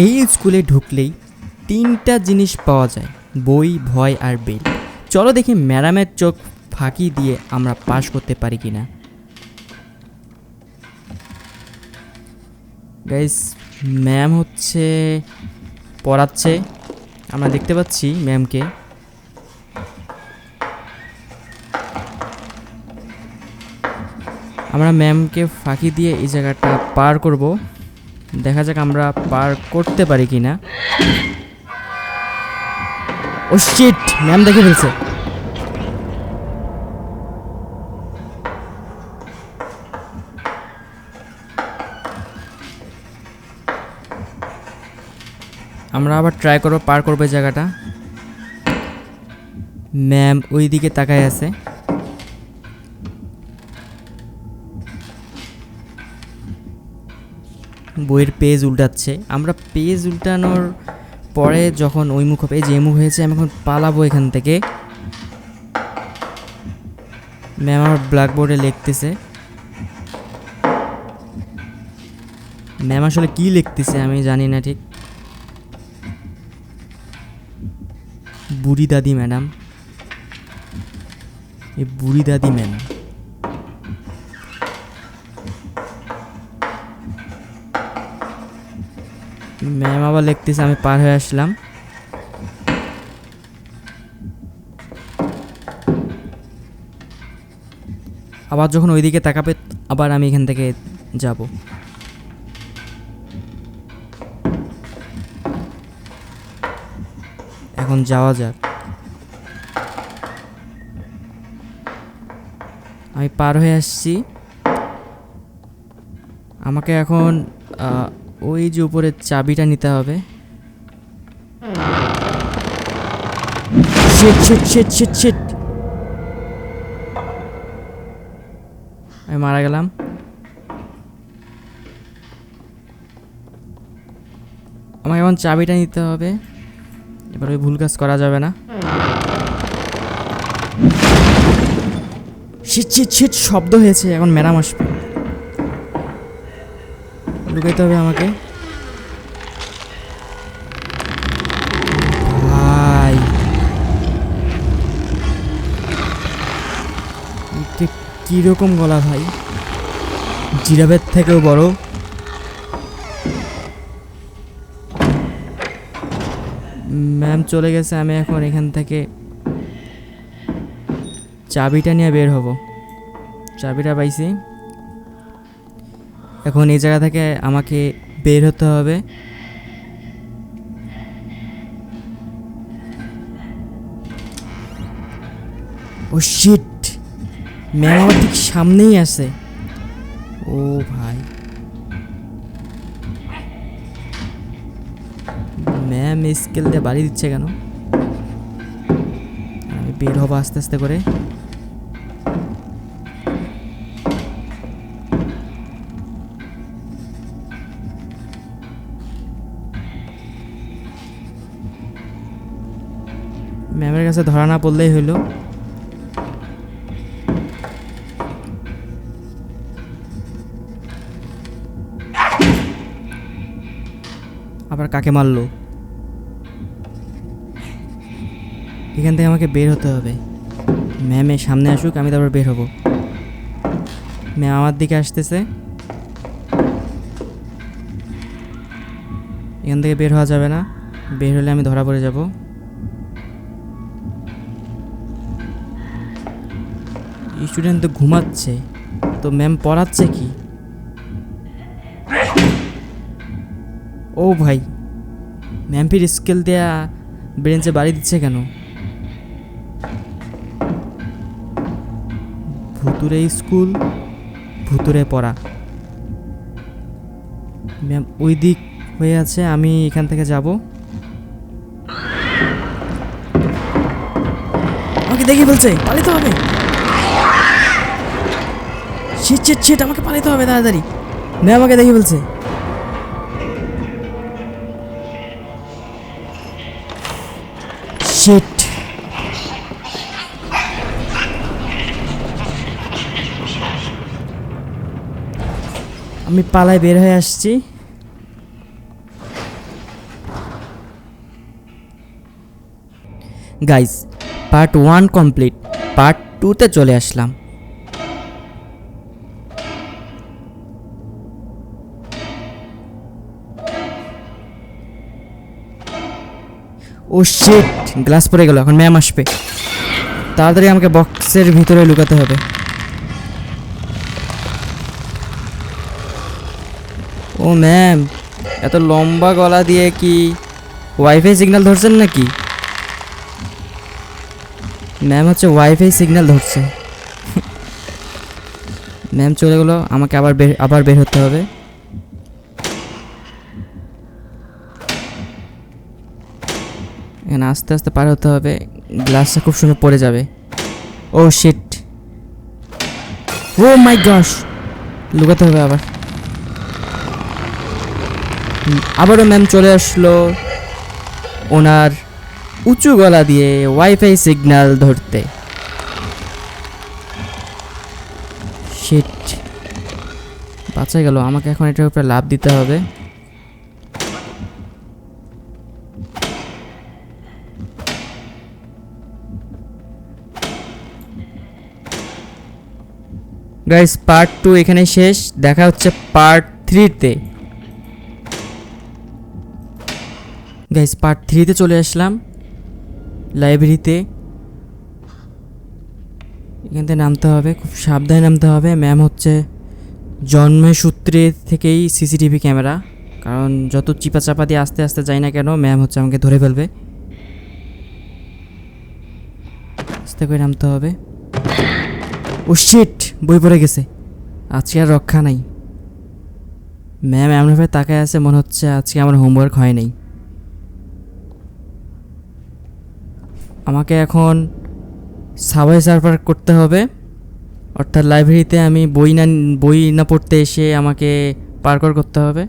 এই স্কুলে ঢুকলেই তিনটা জিনিস পাওয়া যায়, বই, ভয় আর বেল। চলো দেখি ম্যাডামের চোখ ফাঁকি দিয়ে আমরা পাশ করতে পারি কিনা। গাইস ম্যাম হচ্ছে, পড়াচ্ছে। আমরা দেখতে পাচ্ছি ম্যামকে আমরা ম্যামকে ফাঁকি দিয়ে এই জায়গাটা পার করব। দেখা যাক আমরা পার করতে পারি কি না ও শিট ম্যাম দেখে ফেলছে। আমরা আবার ট্রাই করব, পার করব জায়গাটা। ম্যাম ওই দিকে তাকায় আছে। বইয়ের পেজ উল্টাচ্ছে। আমরা পেজ উল্টানোর পরে যখন ওই মুখ এই যে মুখ হয়েছে, আমি এখন পালাবো এখান থেকে। ম্যাম আমার ব্ল্যাকবোর্ডে লিখতেছে। ম্যাম আসলে কি লিখতেছে আমি জানি না ঠিক। বুড়ি দাদি ম্যাডাম। এই বুড়ি দাদি ম্যাম। ম্যাম আবার লিখতেছে, আমি পার হয়ে আসলাম। আবার যখন ওইদিকে তাকাবে, আবার আমি এখান থেকে যাব। এখন যাওয়া যাক। আমি পার হয়ে আসছি। আমাকে এখন ওই যে উপরে চাবিটা নিতে হবে। আমি মারা গেলাম। আমাকে এখন চাবিটা নিতে হবে। এবার ওই ভুল কাজ করা যাবে না। শিট শিট শিট শব্দ হয়েছে, এখন ম্যাডাম আসবে। লুকাইতে হবে আমাকে। ভাই। কীরকম গলা ভাই? জিরাবের থেকেও বড়। ম্যাম চলে গেছে, আমি এখন এখান থেকে চাবিটা নিয়ে বের হব। চাবিটা পাইছি। এখন এই জায়গা থেকে আমাকে বের হতে হবে। ও শিট ম্যাম আমার ঠিক সামনেই আছে। ও ভাই। ম্যাম স্কেল দিয়ে বাড়ি দিচ্ছে কেন? আমি বের হব আস্তে আস্তে করে। ম্যামের কাছে ধরা না পড়লেই হইল আবার কাকে মারলো? এখান থেকে আমাকে বের হতে হবে। ম্যামে সামনে আসুক, আমি তারপর বের হব। ম্যাম আমার দিকে আসতেছে। এখান থেকে বের হওয়া যাবে না। বের হলে আমি ধরা পড়ে যাব। স্টুডেন্ট তো ঘুমাচ্ছে। তো ম্যাম পড়াচ্ছে কি? ও ভাই ম্যাম ফির স্কেল দেয়া ব্রেঞ্চে বাড়ি দিচ্ছে কেন? ভুতুরে স্কুল ভুতুরে পড়া। ম্যাম ওই দিক হয়ে আছে, আমি এখান থেকে যাব। আমাকে দেখে বলছে পালিতে হবে। ছিট ছিট ছিট আমাকে পালাতে হবে, তাড়াতাড়ি। না, আমাকে দেখে বলছে। শিট আমি পালায় বের হয়ে আসছি। Guys part one complete part টুতে চলে আসলাম। ও শিট গ্লাস পড়ে গেল, এখন ম্যাম আসবে। তাড়াতাড়ি আমাকে বক্সের ভিতরে লুকাতে হবে। ও ম্যাম এত লম্বা গলা দিয়ে কি ওয়াইফাই সিগন্যাল ধরছেন নাকি? ম্যাম হচ্ছে ওয়াইফাই সিগন্যাল ধরছে। ম্যাম চলে গেলো, আমাকে আবার বের আবার বের হতে হবে। এখানে আস্তে আস্তে পার হতে হবে। গ্লাসটা খুব সুন্দর পড়ে যাবে। ও শিট ও মাই গশ লুকাতে হবে আবার। আবারও ম্যাম চলে আসলো। ওনার উঁচু গলা দিয়ে ওয়াইফাই সিগন্যাল ধরতে। বাঁচা গেল। আমাকে এখন এটার উপরে লাভ দিতে হবে। গাইস পার্ট টু এখানে শেষ। দেখা হচ্ছে পার্ট থ্রিতে গাইস পার্ট থ্রিতে চলে আসলাম। লাইব্রেরিতে এখান থেকে নামতে হবে, খুব সাবধানে নামতে হবে। ম্যাম হচ্ছে জন্মের সূত্রে থেকেই সিসিটিভি ক্যামেরা। কারণ যত চিপা চাপা দিয়ে আস্তে আস্তে যাই না কেন ম্যাম হচ্ছে আমাকে ধরে ফেলবে। আস্তে করে নামতে হবে। ও শিট বই পড়ে গেছে। আজকে আর রক্ষা নাই। ম্যাম এমনভাবে তাকায় আছে মনে হচ্ছে আজকে আমার হোমওয়ার্ক হয় নাই। আমাকে এখন সাবাই সার্ভার করতে হবে। অর্থাৎ লাইব্রেরিতে আমি বই না বই না পড়তে এসে আমাকে পার্কর করতে হবে।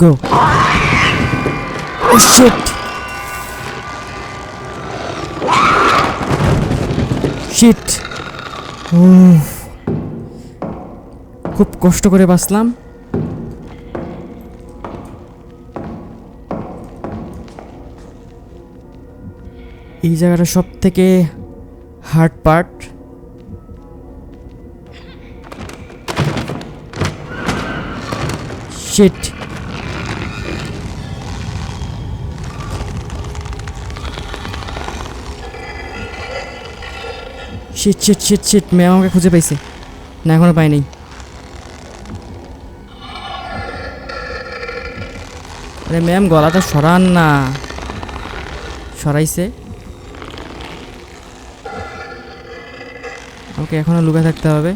Go shit shit. খুব কষ্ট করে বাঁচলাম। এই জায়গাটা সব থেকে hard part shit shit shit shit ma'am আমাকে খুঁজে পাইছে। না, এখনও পাই নাই। আরে ম্যাম গলাটা সরান না। সরাইছে। আমাকে এখনও লুকা থাকতে হবে।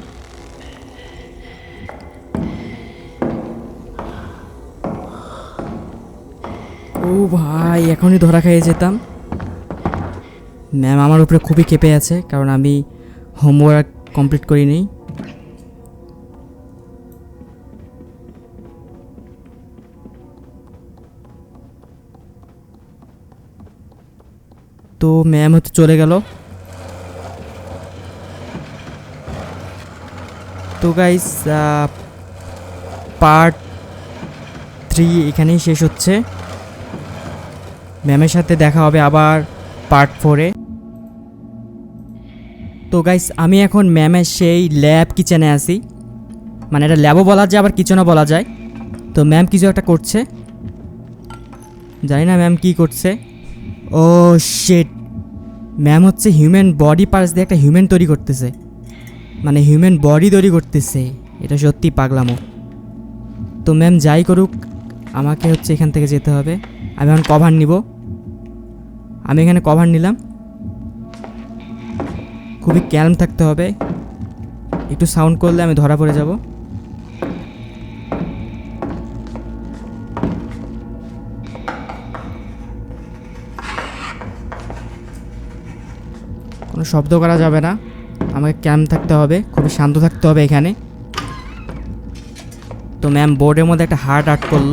ও ভাই, এখনই ধরা খেয়ে যেতাম। ম্যাম আমার উপরে খুবই কেঁপে আছে, কারণ আমি হোমওয়ার্ক কমপ্লিট করিনি। তো ম্যাম হচ্ছে চলে গেল। তো গাইস পার্ট থ্রি এখানেই শেষ হচ্ছে। ম্যামের সাথে দেখা হবে আবার পার্ট ফোরে তো গাইস আমি এখন ম্যামের সেই ল্যাব কিচেনে আছি। মানে এটা ল্যাবও বলা যায়, আবার কিচেনও বলা যায়। তো ম্যাম কিছু একটা করছে। জানি না ম্যাম কী করছে। ও শেট ম্যাম হচ্ছে হিউম্যান বডি পার্টস দিয়ে একটা হিউম্যান তৈরি করতেছে। মানে হিউম্যান বডি তৈরি করতেছে। এটা সত্যি পাগলামো। তো ম্যাম যাই করুক, আমাকে হচ্ছে এখান থেকে যেতে হবে। আমি এখন কভার নিব। আমি এখানে কভার নিলাম। খুবই ক্যালম থাকতে হবে। একটু সাউন্ড করলে আমি ধরা পড়ে যাব। কোনো শব্দ করা যাবে না। আমাকে ক্যাম থাকতে হবে, খুবই শান্ত থাকতে হবে এখানে। তো ম্যাম, বোর্ডের মধ্যে একটা হার্ট আর্ট করল।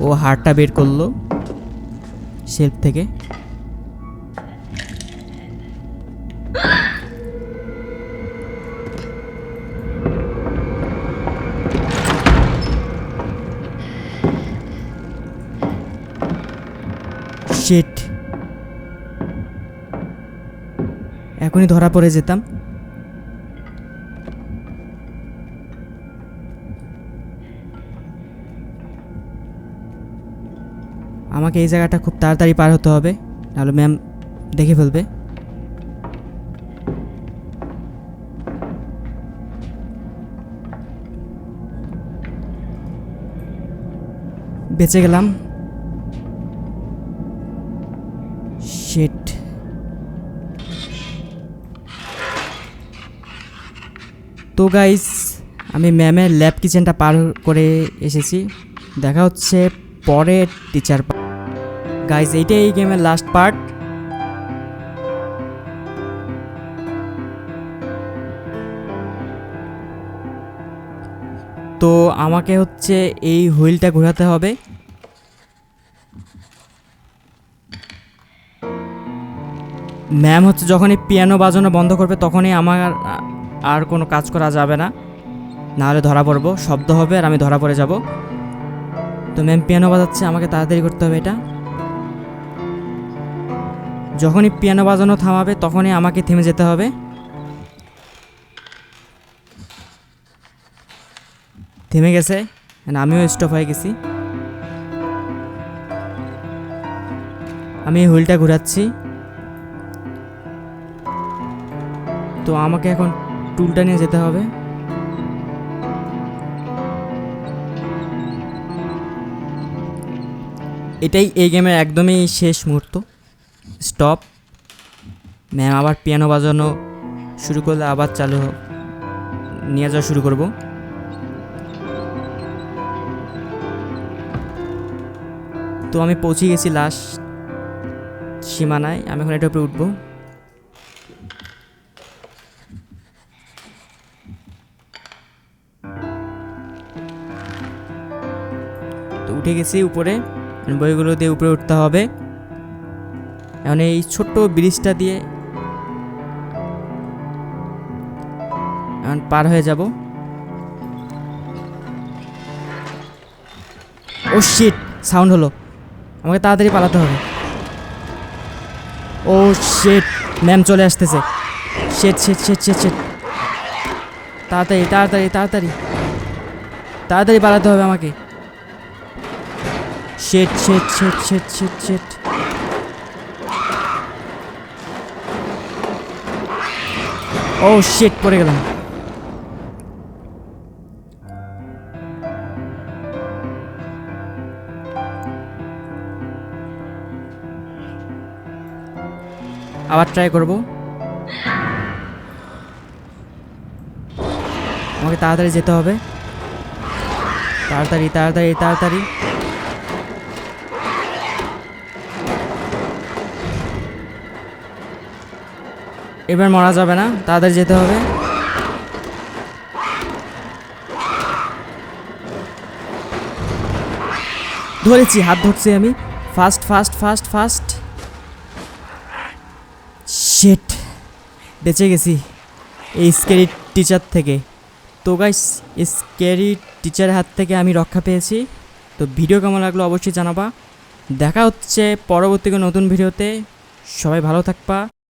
ও হার্টটা বের করল। শেলফ থেকে। এখনই ধরা পড়ে যেতাম। আমাকে এই জায়গাটা খুব তাড়াতাড়ি পার হতে হবে, নাহলে ম্যাম দেখে ফেলবে। বেঁচে গেলাম। শিট তো গাইস আমি ম্যামের ল্যাব কিচেনটা পার করে এসেছি। দেখা হচ্ছে পরের টিচার গাইস এইটাই এই গেমের লাস্ট পার্ট তো আমাকে হচ্ছে এই হুইলটা ঘোরাতে হবে। ম্যাম হচ্ছে যখনই পিয়ানো বাজানো বন্ধ করবে, তখনই আমার আর- কোনো কাজ করা যাবে না। নাহলে ধরা পড়ব, শব্দ হবে আর আমি ধরা পড়ে যাব। তো ম্যাম পিয়ানো বাজাচ্ছে, আমাকে তাড়াতাড়ি করতে হবে এটা। যখনই পিয়ানো বাজানো থামাবে, তখনই আমাকে থেমে যেতে হবে। থেমে গেছে আমিও স্টপ হয়ে গেছি। আমি হুইলটা ঘোরাচ্ছি। তো আমাকে এখন টুলটা নিয়ে যেতে হবে। এটাই এই গেমের একদমই শেষ মুহূর্ত। স্টপ ম্যাম আবার পিয়ানো বাজানো শুরু করলে আবার চালু নিয়ে যাওয়া শুরু করব। তো আমি পৌঁছে গেছি লাস্ট সীমানায়। আমি এখন এটা উপরে উঠবো। উঠে গেছি উপরে। বইগুলো দিয়ে উপরে উঠতে হবে। এখন এই ছোট্ট ব্রিজটা দিয়ে এখন পার হয়ে যাব। ও শিট সাউন্ড হলো। আমাকে তাড়াতাড়ি পালাতে হবে। ও শিট ম্যাম চলে আসতেছে। শেট শেট শেট শেট শেট তাড়াতাড়ি তাড়াতাড়ি তাড়াতাড়ি। তাড়াতাড়ি পালাতে হবে আমাকে। শেট শেট শেট শেট শেট শেট ও শেট পড়ে গেলাম। আবার ট্রাই করব। আমাকে তাড়াতাড়ি যেতে হবে। তাড়াতাড়ি তাড়াতাড়ি তাড়াতাড়ি। এবার মরা যাবে না, তাদের যেতে হবে। ধরেছি, হাত ধরছি আমি। ফাস্ট ফাস্ট ফাস্ট ফাস্ট শেট বেঁচে গেছি এই স্ক্যারি টিচার থেকে। তো গাইস স্ক্যারি টিচারের হাত থেকে আমি রক্ষা পেয়েছি। তো ভিডিও কেমন লাগল অবশ্যই জানাবা। দেখা হচ্ছে পরবর্তী নতুন ভিডিওতে সবাই ভালো থাকবা।